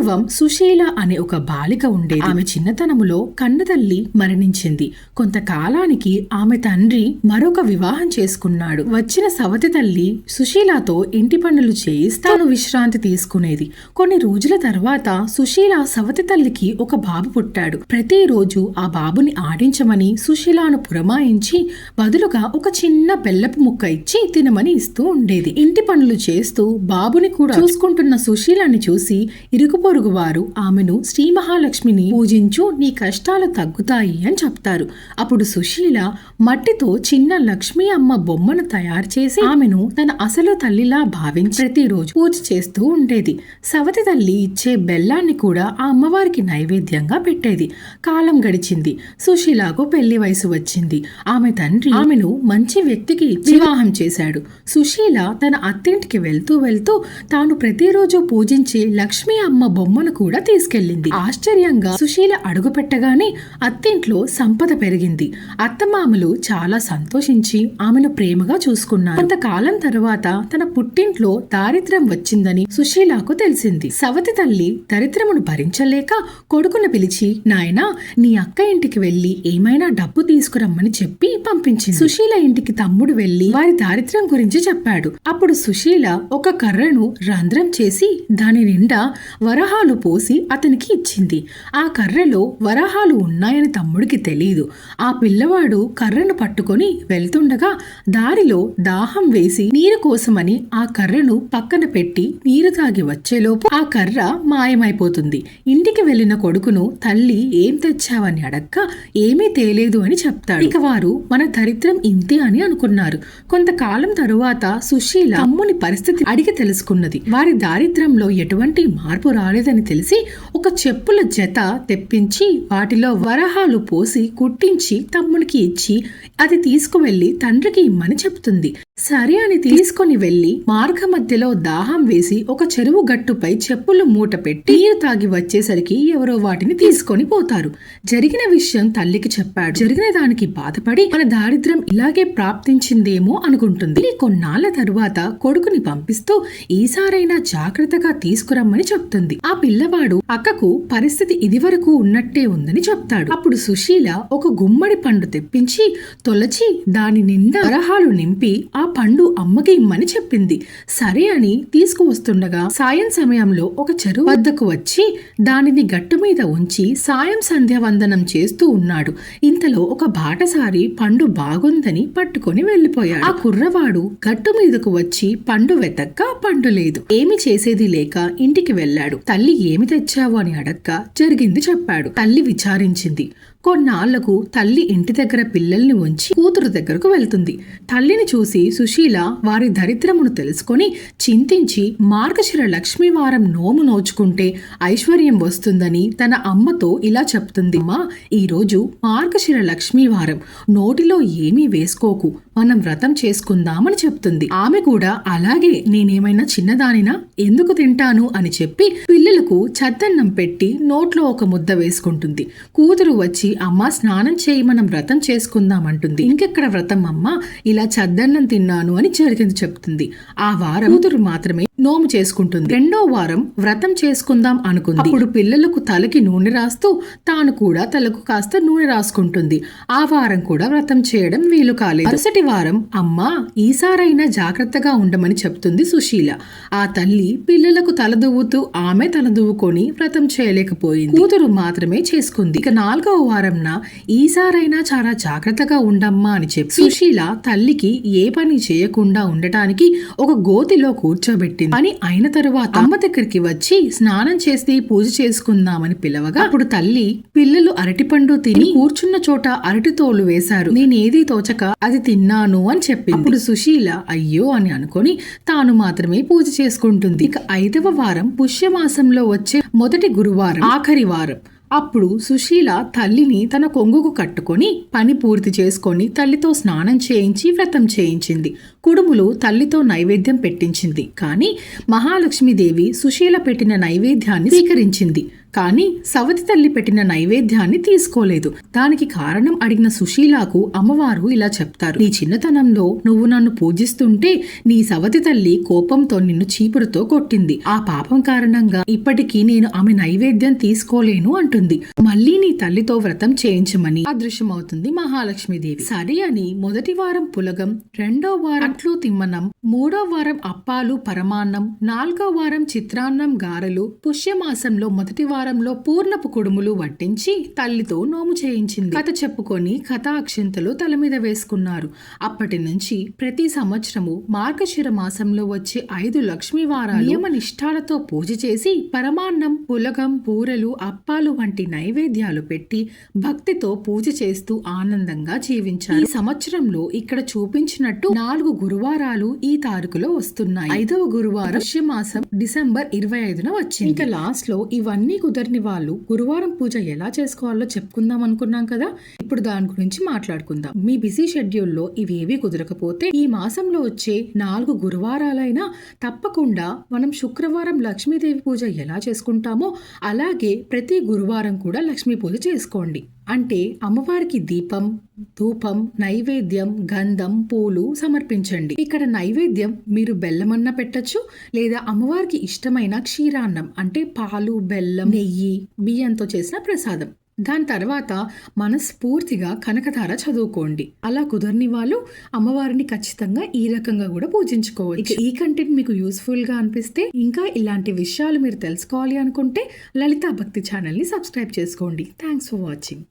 పూర్వం సుశీల అనే ఒక బాలిక ఉండేది. ఆమె చిన్నతనములో కన్నతల్లి మరణించింది. కొంతకాలానికి ఆమె తండ్రి మరొక వివాహం చేసుకున్నాడు. వచ్చిన సవతి తల్లి సుశీలతో ఇంటి పనులు చేయిస్తాను విశ్రాంతి తీసుకునేది. కొన్ని రోజుల తర్వాత సుశీల సవతి తల్లికి ఒక బాబు పుట్టాడు. ప్రతిరోజు ఆ బాబుని ఆడించమని సుశీలాను పురమాయించి బదులుగా ఒక చిన్న బెల్లపు ముక్క ఇచ్చి తినమని ఇస్తూ ఉండేది. ఇంటి పనులు చేస్తూ బాబుని కూడా చూసుకుంటున్న సుశీలని చూసి ఇరుగు పొరుగు వారు ఆమెను శ్రీ మహాలక్ష్మిని పూజించు నీ కష్టాలు తగ్గుతాయి అని చెప్తారు. అప్పుడు సుశీల మట్టితో చిన్న లక్ష్మీ అమ్మ బొమ్మను తయారు చేసి ఆమెను తన అసలు తల్లిలా భావించి ప్రతిరోజు పూజ చేస్తూ ఉండేది. సవతి తల్లి ఇచ్చే బెల్లాన్ని కూడా ఆ అమ్మవారికి నైవేద్యంగా పెట్టేది. కాలం గడిచింది. సుశీలకు పెళ్ళి వయసు వచ్చింది. ఆమె తండ్రి ఆమెను మంచి వ్యక్తికి వివాహం చేశాడు. సుశీల తన అత్తింటికి వెళ్తూ వెళ్తూ తాను ప్రతిరోజు పూజించే లక్ష్మీ అమ్మ బొమ్మను కూడా తీసుకెళ్ళింది. ఆశ్చర్యంగా సుశీల అడుగు పెట్టగానే అత్తింట్లో సంపద పెరిగింది. అత్తమామలు చాలా సంతోషించి ఆమెను ప్రేమగా చూసుకున్నారు. కొంతకాలం తరువాత తన పుట్టింట్లో దారిద్ర్యం వచ్చిందని సుశీలకు తెలిసింది. సవతి తల్లి దరిద్రమును భరించలేక కొడుకును పిలిచి నాయనా నీ అక్క ఇంటికి వెళ్ళి ఏమైనా డబ్బు తీసుకురమ్మని చెప్పి పంపించింది. సుశీల ఇంటికి తమ్ముడు వెళ్ళి వారి దారిద్ర్యం గురించి చెప్పాడు. అప్పుడు సుశీల ఒక కర్రను రంధ్రం చేసి దాని నిండా వరహాలు పోసి అతనికి ఇచ్చింది. ఆ కర్రలో వరహాలు ఉన్నాయని తమ్ముడికి తెలియదు ఆ పిల్లవాడు కర్రను పట్టుకొని వెళ్తుండగా దారిలో దాహం వేసి నీరు కోసమని ఆ కర్రను పక్కన పెట్టి నీరు తాగి వచ్చేలోపు ఆ కర్ర మాయమైపోతుంది. ఇంటికి వెళ్ళిన కొడుకును తల్లి ఏం తెచ్చావని అడక్క ఏమీ తేలేదు అని చెప్తాడు. ఇక వారు మన దరిద్రం ఇంతే అని అనుకున్నారు. కొంతకాలం తరువాత సుశీల తమ్ముని పరిస్థితి అడిగి తెలుసుకున్నది. వారి దారిద్ర్యంలో ఎటువంటి మార్పు రాలేదని తెలిసి ఒక చెప్పుల జత తెప్పించి వాటిలో వరహాలు పోసి కుట్టించి తమ్మునికి ఇచ్చి అది తీసుకువెళ్ళి తండ్రికి ఇమ్మని చెప్తుంది సరే అని తీసుకొని వెళ్ళి మార్గ మధ్యలో దాహం వేసి ఒక చెరువు గట్టుపై చెప్పులు మూట పెట్టి నీరు తాగి వచ్చేసరికి ఎవరో వాటిని తీసుకొని పోతారు. జరిగిన విషయం తల్లికి చెప్పాడు. జరిగిన దానికి బాధపడి మన దారిద్ర్యం ఇలాగే ప్రాప్తించిందేమో అనుకుంటుంది. కొన్నాళ్ళ తరువాత కొడుకుని పంపిస్తూ ఈసారైనా జాగ్రత్తగా తీసుకురమ్మని చెప్తుంది. ఆ పిల్లవాడు అక్కకు పరిస్థితి ఇదివరకు ఉన్నట్టే ఉందని చెప్తాడు. అప్పుడు సుశీల ఒక గుమ్మడి పండు తెప్పించి తొలచి దాని నిండా వరహాలు నింపి ఆ పండు అమ్మకి ఇమ్మని చెప్పింది. సరే అని తీసుకువస్తుండగా సాయం సమయంలో ఒక చెరువు వద్దకు వచ్చి దానిని గట్టు మీద ఉంచి సాయం సంధ్యావందనం చేస్తూ ఉన్నాడు. ఇంతలో ఒక బాటసారి పండు బాగుందని పట్టుకొని వెళ్ళిపోయాడు ఆ కుర్రవాడు గట్టు మీదకు వచ్చి పండు వెతక్క పండు లేదు. ఏమి చేసేది లేక ఇంటికి వెళ్ళాడు. తల్లి ఏమి తెచ్చావు అని అడక్క జరిగింది చెప్పాడు. తల్లి విచారించింది. కొన్నాళ్ళకు తల్లి ఇంటి దగ్గర పిల్లల్ని ఉంచి కూతురు దగ్గరకు వెళ్తుంది. తల్లిని చూసి సుశీల వారి దరిద్రమును తెలుసుకొని చింతించి మార్గశిర లక్ష్మీవారం నోము నోచుకుంటే ఐశ్వర్యం వస్తుందని తన అమ్మతో ఇలా చెప్తుంది. అమ్మా ఈరోజు మార్గశిర లక్ష్మీవారం. నోటిలో ఏమీ వేసుకోకు. మనం వ్రతం చేసుకుందామని చెప్తుంది. ఆమె కూడా అలాగే నేనేమైనా చిన్నదానినా? ఎందుకు తింటాను? అని చెప్పి పిల్లలకు చద్దన్నం పెట్టి నోట్లో ఒక ముద్ద వేసుకుంటుంది. కూతురు వచ్చి అమ్మ స్నానం చేయి మనం వ్రతం చేసుకుందాం అంటుంది. ఇంకెక్కడ వ్రతం అమ్మ? ఇలా చద్దన్నం తిన్నాను అని జరిగింది చెప్తుంది. ఆ వారం కూతురు మాత్రమే నోము చేసుకుంటుంది. రెండో వారం వ్రతం చేసుకుందాం అనుకుంది. అప్పుడు పిల్లలకు తలకి నూనె రాస్తూ తాను కూడా తలకు కాస్త నూనె రాసుకుంటుంది. ఆ వారం కూడా వ్రతం చేయడం వీలు కాలేదు. మరుసటి వారం అమ్మ ఈసారైనా జాగ్రత్తగా ఉండమని చెప్తుంది సుశీల. ఆ తల్లి పిల్లలకు తలదువ్వుతూ ఆమె తలదువ్వుకొని వ్రతం చేయలేకపోయింది. కూతురు మాత్రమే చేసుకుంది. ఇక నాలుగవ వారంన ఈసారైనా చాలా జాగ్రత్తగా ఉండమ్మా అని చెప్పి సుశీల తల్లికి ఏ పని చేయకుండా ఉండటానికి ఒక గోతిలో కూర్చోబెట్టింది. పని అయిన తరువాత అమ్మ దగ్గరికి వచ్చి స్నానం చేసి పూజ చేసుకుందామని పిలవగా అప్పుడు తల్లి పిల్లలు అరటిపండు తిని కూర్చున్న చోట అరటి తోలు వేశారు. నేనేది తోచక అది తిన్నాను అని చెప్పింది. అప్పుడు సుశీల అయ్యో అని అనుకొని తాను మాత్రమే పూజ చేసుకుంటుంది. ఇక ఐదవ వారం పుష్యమాసంలో వచ్చే మొదటి గురువారం ఆఖరి వారం. అప్పుడు సుశీల తల్లిని తన కొంగుకు కట్టుకొని పని పూర్తి చేసుకొని తల్లితో స్నానం చేయించి వ్రతం చేయించింది. కుడుములు తల్లితో నైవేద్యం పెట్టించింది. కానీ మహాలక్ష్మీదేవి సుశీల పెట్టిన నైవేద్యాన్ని స్వీకరించింది. కానీ సవతి తల్లి పెట్టిన నైవేద్యాన్ని తీసుకోలేదు. దానికి కారణం అడిగిన సుశీలాకు అమ్మవారు ఇలా చెప్తారు. నీ చిన్నతనంలో నువ్వు నన్ను పూజిస్తుంటే నీ సవతి తల్లి కోపంతో నిన్ను చీపురుతో కొట్టింది. ఆ పాపం కారణంగా ఇప్పటికీ నేను ఆమె నైవేద్యం తీసుకోలేను అంటుంది. మళ్ళీ నీ తల్లితో వ్రతం చేయించమని అదృశ్యమవుతుంది మహాలక్ష్మీదేవి. సరే అని మొదటి వారం పులగం రెండో వారం అట్లు తిమ్మనం మూడో వారం అప్పాలు పరమాన్నం నాలుగో వారం చిత్రాన్నం గారెలు పుష్యమాసంలో మొదటి వారం వారంలో పూర్ణపు కుడుములు వడ్డించి తల్లితో నోము చేయించింది. కథ చెప్పుకొని కథ అక్షింతలు తల మీద వేసుకున్నారు. అప్పటి నుంచి ప్రతి సంవత్సరము మార్గశిర మాసంలో వచ్చే ఐదు లక్ష్మీ వారాలు నియమ నిష్ఠాలతో పూజ చేసి పరమాన్నం పులగం పూరలు అప్పాలు వంటి నైవేద్యాలు పెట్టి భక్తితో పూజ చేస్తూ ఆనందంగా జీవించారు. ఈ సంవత్సరంలో ఇక్కడ చూపించినట్టు నాలుగు గురువారాలు ఈ తారీఖులో వస్తున్నాయి. ఐదవ గురువారం మాసం డిసెంబర్ ఇరవై ఐదున వచ్చింది. ఇంకా లాస్ట్లో ఇవన్నీ కుదరని వాళ్ళు గురువారం పూజ ఎలా చేసుకోవాలో చెప్పుకుందాం అనుకున్నాం కదా? ఇప్పుడు దాని గురించి మాట్లాడుకుందాం. మీ బిజీ షెడ్యూల్లో ఇవేవి కుదరకపోతే ఈ మాసంలో వచ్చే నాలుగు గురువారాలైనా తప్పకుండా మనం శుక్రవారం లక్ష్మీదేవి పూజ ఎలా చేసుకుంటామో అలాగే ప్రతి గురువారం కూడా లక్ష్మీ పూజ చేసుకోండి. అంటే అమ్మవారికి దీపం ధూపం నైవేద్యం గంధం పూలు సమర్పించండి. ఇక్కడ నైవేద్యం మీరు బెల్లమన్న పెట్టచ్చు లేదా అమ్మవారికి ఇష్టమైన క్షీరాన్నం అంటే పాలు బెల్లం నెయ్యి బియ్యంతో చేసిన ప్రసాదం. దాని తర్వాత మనస్ఫూర్తిగా కనకధార చదువుకోండి. అలా కుదరని వాళ్ళు అమ్మవారిని ఖచ్చితంగా ఈ రకంగా కూడా పూజించుకోవచ్చు. ఈ కంటెంట్ మీకు యూస్ఫుల్గా అనిపిస్తే ఇంకా ఇలాంటి విషయాలు మీరు తెలుసుకోవాలి అనుకుంటే లలితా భక్తి ఛానల్ని సబ్స్క్రైబ్ చేసుకోండి. Thanks for watching.